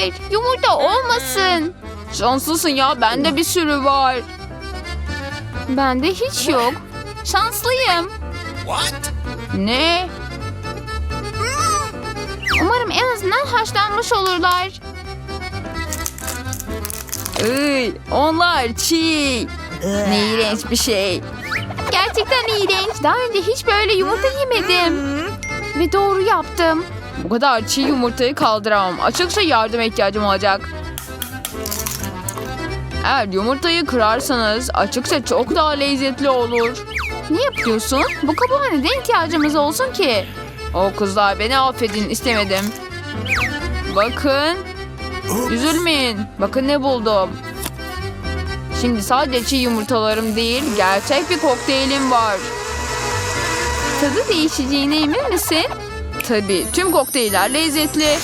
Hayır yumurta olmasın. Şanslısın ya bende bir sürü var. Bende hiç yok. Şanslıyım. What? Ne? Umarım en azından haşlanmış olurlar. Iy, onlar çiğ. Ne iğrenç bir şey. Gerçekten iğrenç. Daha önce hiç böyle yumurta yemedim. Ve doğru yaptım. Bu kadar çiğ yumurtayı kaldıramam. Açıkça yardıma ihtiyacım olacak. Eğer yumurtayı kırarsanız açıkça çok daha lezzetli olur. Ne yapıyorsun? Bu kabuğa neden ihtiyacımız olsun ki? O kızlar beni affedin istemedim. Bakın. Üzülmeyin. Bakın ne buldum. Şimdi sadece çiğ yumurtalarım değil, gerçek bir kokteylim var. Tadı değişeceğine emin misin? Tabii tüm kokteyller lezzetli.